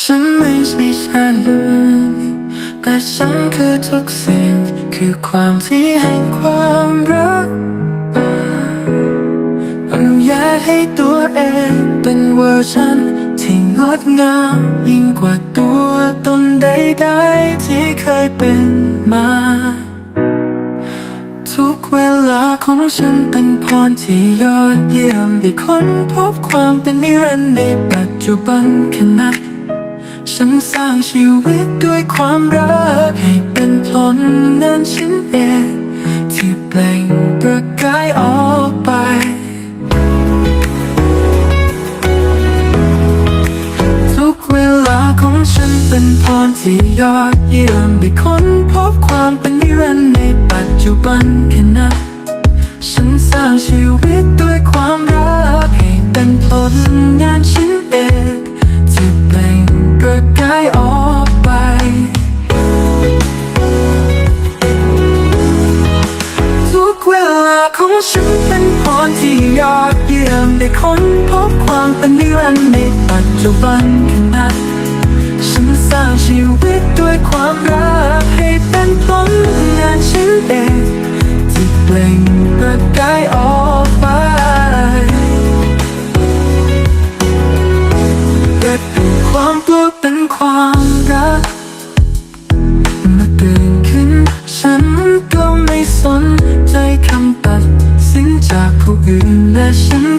ฉันไม่ใช่ฉัน แต่ฉันคือทุกสิ่ง คือความที่แห่งความรักอนุญาตให้ตัวเองเป็นเวอร์ชันที่งดงามยิ่งกว่าตัวตนใดๆที่เคยเป็นมา ทุกเวลาของฉันเป็นพรที่ยอดเยี่ยมได้ค้นพบความเป็นนิรันดร์ในปัจจุบันขณะ ฉันสร้างชีวิตด้วยความรัก ให้เป็นผลงานชิ้นเองที่เปล่งประกายออกไปทุกเวลาของฉันเป็นพรที่ยอดเยี่ยมได้ค้นพบความเป็นนิรันดร์ในปัจจุบันขณะฉันสร้างชีวิตด้วยความรัก ฉันเป็นพรที่ยอดเยี่ยมได้ค้นพบความเป็นนิรันดร์ในปัจจุบันขณะฉันสร้างชีวิตด้วยความรักให้เป็นผลงานชิ้นเอกที่เปล่งประกายออก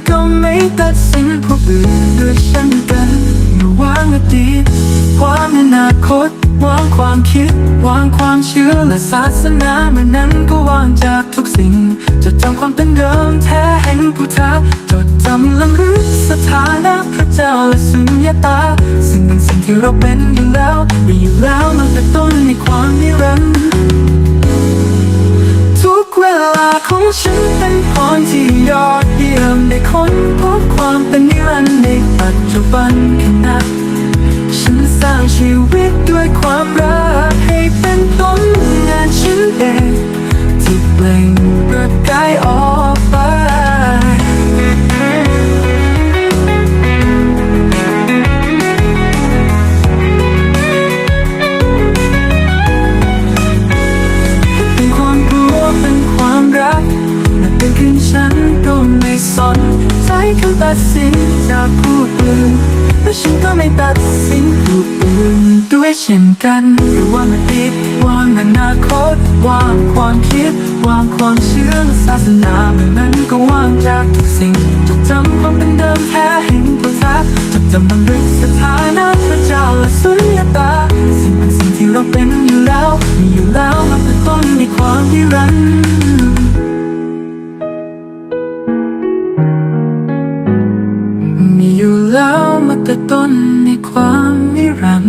ก็ไม่ตัดสินผู้อื่นด้วยเช่นกันอย่าวางอดีตวางอนาคต วางความคิด วางความเชื่อและศาสนาเมื่อนั้นก็วางจากทุกสิ่ง จดจำความเป็นเดิมแท้แห่งพุทธะจดจำลำลึกสถานะพระเจ้าและสุญญตา สิ่งเป็นสิ่งที่เราเป็นอยู่แล้วมีอยู่แล้วมันแต่ต้นในความนิรันดร์ทุกเวลาของฉันเป็นพรที่ยอด ยี่ยมได้ค้นพบความเป็นนิรันดร์ในปัจจุบันขณะฉันสร้างชีวิตด้วยความรักให้เป็น สนใจคำตัดสินจากผู้อื่นและฉันก็ไม่ตัดสินผู้อื่นด้วยเช่นกันหรือว่ามันติดวางอนาคตวางความคิดวางความเชื่อศาสนาเมื่อนั้นก็วางจากทุกสิ่งจดจำความเป็นเดิมแท้แห่งพุทธะจดจำบันทึกส แต่ต้นในความไม่รัน